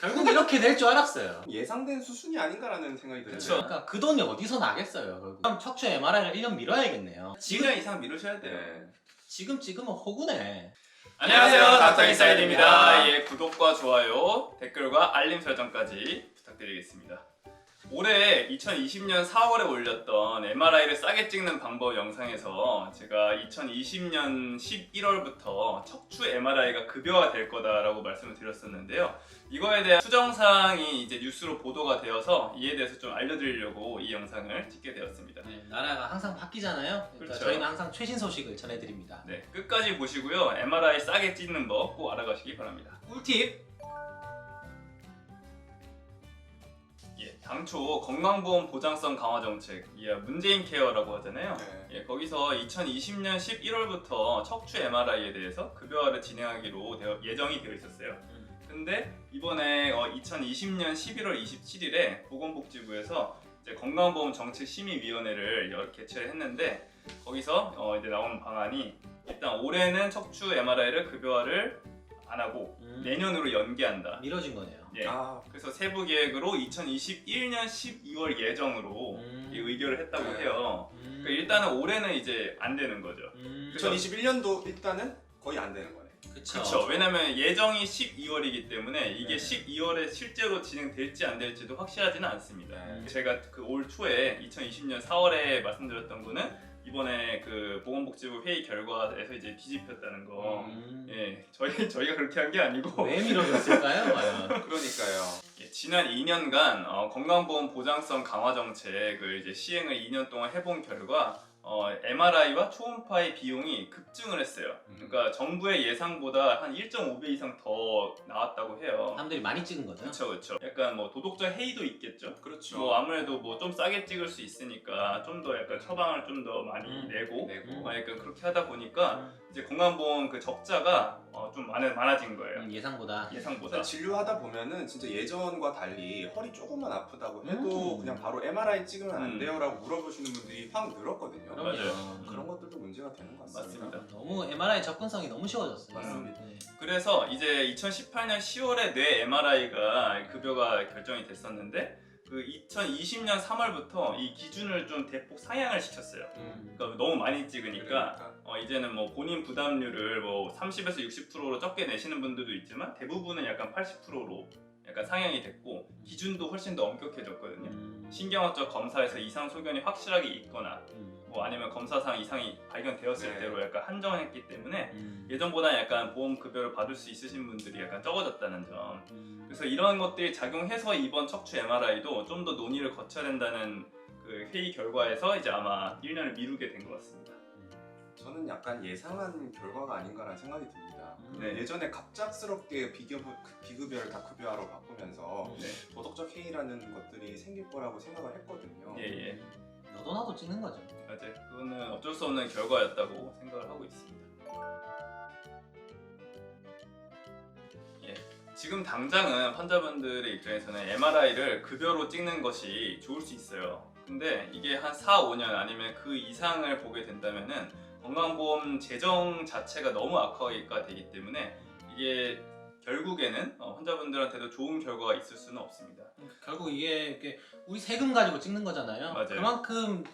결국 이렇게 될 줄 알았어요. 예상된 수순이 아닌가라는 생각이 그쵸. 그러니까 그 돈이 어디서 나겠어요. 결국. 그럼 척추 MRI를 1년 미뤄야겠네요. 지금 2년 이상 미루셔야 돼요. 네. 지금 찍으면 호구네. 안녕하세요, 닥터. 인사이드입니다. 예, 구독과 좋아요, 댓글과 알림 설정까지 부탁드리겠습니다. 올해 2020년 4월에 올렸던 MRI를 싸게 찍는 방법 영상에서 제가 2020년 11월부터 척추 MRI가 급여가 될 거다라고 말씀을 드렸었는데요. 이거에 대한 수정사항이 이제 뉴스로 보도가 되어서 이에 대해서 좀 알려드리려고 이 영상을 찍게 되었습니다. 네, 나라가 항상 바뀌잖아요. 그러니까 그렇죠. 저희는 항상 최신 소식을 전해드립니다. 네, 끝까지 보시고요. MRI 싸게 찍는 법 꼭 알아가시기 바랍니다. 꿀팁. 당초 건강보험 보장성 강화 정책, 예, 문재인 케어라고 하잖아요. 네. 예, 거기서 2020년 11월부터 척추 MRI에 대해서 급여화를 진행하기로 되어- 예정이 되어 있었어요. 근데 이번에 어, 2020년 11월 27일에 보건복지부에서 이제 건강보험 정책 심의위원회를 여- 개최를 했는데 거기서 어, 이제 나온 방안이 일단 올해는 척추 MRI를 급여화를 안 하고 음, 내년으로 연기한다. 미뤄진 거네요. 예. 아, 그래서 세부 계획으로 2021년 12월 예정으로 음. 이 의결을 했다고 네. 해요. 음. 그러니까 일단은 올해는 이제 안 되는 거죠. 음. 2021년도 일단은 거의 안 되는 거네. 그쵸. 그렇죠. 왜냐면 예정이 12월이기 때문에 이게 네. 12월에 실제로 진행될지 안 될지도 확실하지는 않습니다. 네. 제가 그 올 초에 2020년 4월에 말씀드렸던 거는 이번에 그 보건복지부 회의 결과에서 이제 뒤집혔다는 거. 음. 예, 저희 저희가 그렇게 한 게 아니고 왜 미뤄졌을까요? 과연? 그러니까요. 예, 지난 2년간 어, 건강보험 보장성 강화 정책을 이제 시행을 2년 동안 해본 결과 어, MRI와 초음파의 비용이 급증을 했어요. 음. 그러니까 정부의 예상보다 한 1.5배 이상 더 나왔다고 해요. 사람들이 많이 찍은 거죠. 그렇죠, 그렇죠. 약간 뭐 도덕적 해이도 있겠죠. 그렇죠. 뭐 아무래도 뭐 좀 싸게 찍을 수 있으니까 좀 더 약간 처방을 좀 더 많이 음. 내고 내고 음. 어, 약간 그렇게 하다 보니까 이제 건강보험 그 적자가 어, 좀 많아, 많아진 거예요. 음, 예상보다. 예상보다. 진료하다 보면은 진짜 예전과 달리 허리 조금만 아프다고 해도 음. 그냥 바로 MRI 찍으면 안 음. 돼요라고 물어보시는 분들이 확 늘었거든요. 그럼요. 맞아요. 그런 것들도 문제가 되는 것 같습니다. 맞습니다. 너무 MRI 접근성이 너무 쉬워졌어요. 맞습니다. 네. 그래서 이제 2018년 10월에 뇌 MRI가 급여가 결정이 됐었는데 그 2020년 3월부터 이 기준을 좀 대폭 상향을 시켰어요. 음. 그러니까 너무 많이 찍으니까 그러니까. 어, 이제는 뭐 본인 부담률을 뭐 30에서 60%로 적게 내시는 분들도 있지만 대부분은 약간 80%로 약간 상향이 됐고 기준도 훨씬 더 엄격해졌거든요. 음. 신경학적 검사에서 이상 소견이 확실하게 있거나 음. 뭐 아니면 검사상 이상이 발견되었을 네. 때로 약간 한정했기 때문에 음. 예전보다 약간 보험 급여를 받을 수 있으신 분들이 약간 적어졌다는 점. 음. 그래서 이런 것들이 작용해서 이번 척추 MRI도 좀 더 논의를 거쳐야 된다는 그 회의 결과에서 이제 아마 1년을 미루게 된 것 같습니다. 저는 약간 예상한 결과가 아닌가라는 생각이 듭니다. 음. 네. 예전에 갑작스럽게 비교, 비급여를 다 급여화로 바꾸면서 네. 도덕적 해이라는 것들이 생길 거라고 생각을 했거든요. 예, 예. 너도 나도 찍는 거죠. 맞아요. 그거는 어쩔 수 없는 결과였다고 생각을 하고 있습니다. 예. 지금 당장은 환자분들의 입장에서는 MRI를 급여로 찍는 것이 좋을 수 있어요. 근데 이게 한 4, 5년 아니면 그 이상을 보게 된다면은 건강보험 재정 자체가 너무 악화가 되기 때문에 이게 결국에는 어, 환자분들한테도 좋은 결과가 있을 수는 없습니다. 결국 이게 이렇게 우리 세금 가지고 찍는 거잖아요. 맞아요. 그만큼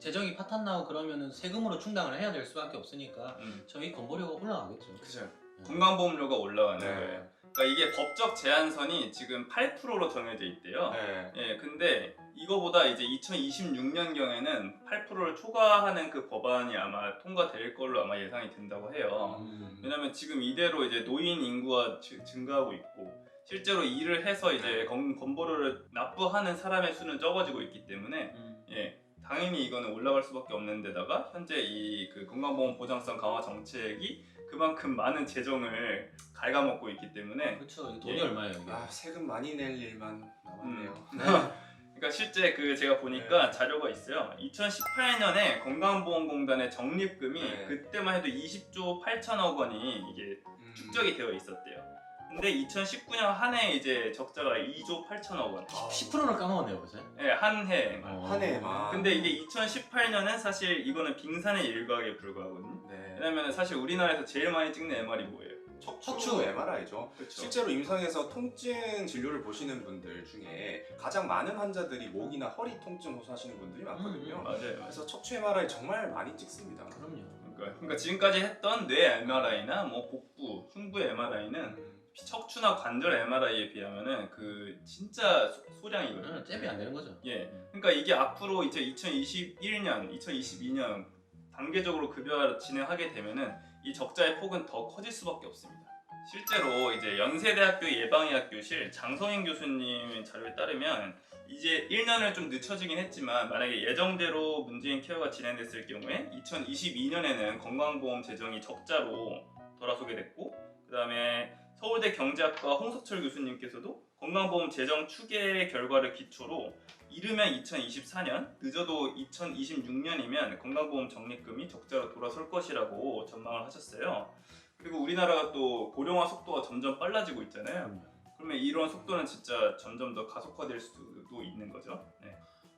재정이 파탄 나고 그러면은 세금으로 충당을 해야 될 수밖에 없으니까 음. 저희 건보료가 올라가겠죠. 그죠? 건강보험료가 올라가는 네. 거예요. 그러니까 이게 법적 제한선이 지금 8%로 정해져 있대요. 네. 예, 근데 이거보다 이제 2026년경에는 8%를 초과하는 그 법안이 아마 통과될 걸로 아마 예상이 된다고 해요. 음. 왜냐면 지금 이대로 이제 노인 인구가 지- 증가하고 있고 실제로 일을 해서 이제 네. 건, 건보료를 납부하는 사람의 수는 적어지고 있기 때문에 음. 예, 당연히 이거는 올라갈 수밖에 없는 데다가 현재 이 그 건강보험 보장성 강화 정책이 그만큼 많은 재정을 갉아먹고 있기 때문에 그렇죠. 이 돈이 예. 얼마예요 이게? 아 세금 많이 낼 일만 남았네요. 음. 그러니까 실제 그 제가 보니까 네. 자료가 있어요. 2018년에 건강보험공단의 적립금이 네. 그때만 해도 20조 8천억 원이 이게 음. 축적이 되어 있었대요. 근데 2019년 한 해 이제 적자가 2조 8천억 원. 아, 10%를 까먹었네요, 벌써. 예, 한 해. 어. 한 해에만. 근데 이게 2018년은 사실 이거는 빙산의 일각에 불과하거든요. 네. 왜냐면 사실 우리나라에서 제일 많이 찍는 MR이 뭐예요? 척추, 척추. MRI죠. 그렇죠. 실제로 임상에서 통증 진료를 보시는 분들 중에 가장 많은 환자들이 목이나 허리 통증 호소하시는 분들이 많거든요. 음, 맞아요. 맞아요. 그래서 척추 MRI 정말 많이 찍습니다. 그럼요. 그러니까, 그러니까 지금까지 했던 뇌 MRI나 뭐 복부, 흉부 MRI는 음, 척추나 관절 MRI에 비하면은 그 진짜 소, 소량이거든요. 음, 잽이 안 되는 거죠. 예. 그러니까 이게 앞으로 이제 2021년, 2022년 단계적으로 급여를 진행하게 되면은 이 적자의 폭은 더 커질 수밖에 없습니다. 실제로 이제 연세대학교 예방의학교실 장성인 교수님 자료에 따르면 이제 1년을 좀 늦춰지긴 했지만 만약에 예정대로 문재인 케어가 진행됐을 경우에 2022년에는 건강보험 재정이 적자로 돌아서게 됐고 그 다음에 서울대 경제학과 홍석철 교수님께서도 건강보험 재정 추계 결과를 기초로 이르면 2024년, 늦어도 2026년이면 건강보험 적립금이 적자로 돌아설 것이라고 전망을 하셨어요. 그리고 우리나라가 또 고령화 속도가 점점 빨라지고 있잖아요. 그러면 이런 속도는 진짜 점점 더 가속화될 수도 있는 거죠. 네.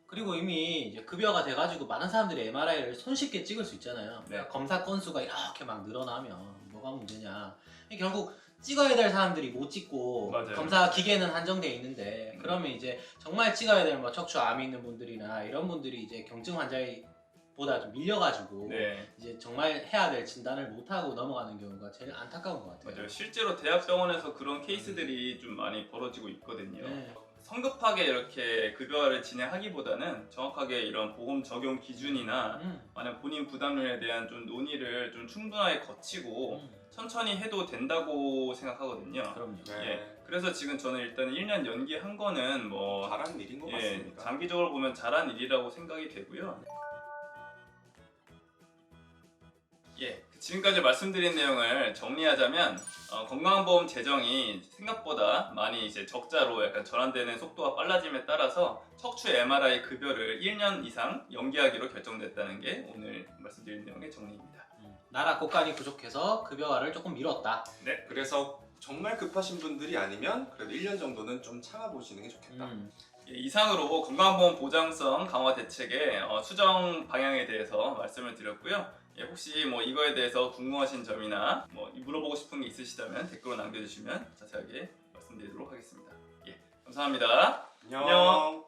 그리고 이미 이제 급여가 돼가지고 많은 사람들이 MRI를 손쉽게 찍을 수 있잖아요. 네. 검사 건수가 이렇게 막 늘어나면 뭐가 문제냐. 결국 찍어야 될 사람들이 못 찍고 맞아요. 검사 기계는 한정돼 있는데 음. 그러면 이제 정말 찍어야 될뭐 척추 암이 있는 분들이나 이런 분들이 이제 경증 환자보다 좀 밀려가지고 네. 이제 정말 해야 될 진단을 못 하고 넘어가는 경우가 제일 안타까운 것 같아요. 맞아요. 실제로 대학병원에서 그런 케이스들이 좀 많이 벌어지고 있거든요. 네. 성급하게 이렇게 급여를 진행하기보다는 정확하게 이런 보험 적용 기준이나 음, 만약 본인 부담률에 대한 좀 논의를 좀 충분하게 거치고 음, 천천히 해도 된다고 생각하거든요. 그럼요. 네. 예. 그래서 지금 저는 일단 1년 연기한 거는 뭐 잘한 일인 것 예, 같습니다. 장기적으로 보면 잘한 일이라고 생각이 되고요. 지금까지 말씀드린 내용을 정리하자면 어, 건강보험 재정이 생각보다 많이 이제 적자로 약간 전환되는 속도가 빨라짐에 따라서 척추 MRI 급여를 1년 이상 연기하기로 결정됐다는 게 오늘 말씀드린 내용의 정리입니다. 음, 나라 곳간이 부족해서 급여화를 조금 미뤘다. 그래서 정말 급하신 분들이 아니면 그래도 1년 정도는 좀 참아보시는 게 좋겠다. 음, 예, 이상으로 건강보험 보장성 강화 대책의 어, 수정 방향에 대해서 말씀을 드렸고요. 예, 혹시 뭐 이거에 대해서 궁금하신 점이나 뭐 물어보고 싶은 게 있으시다면 댓글로 남겨주시면 자세하게 말씀드리도록 하겠습니다. 예, 감사합니다. 안녕. 안녕.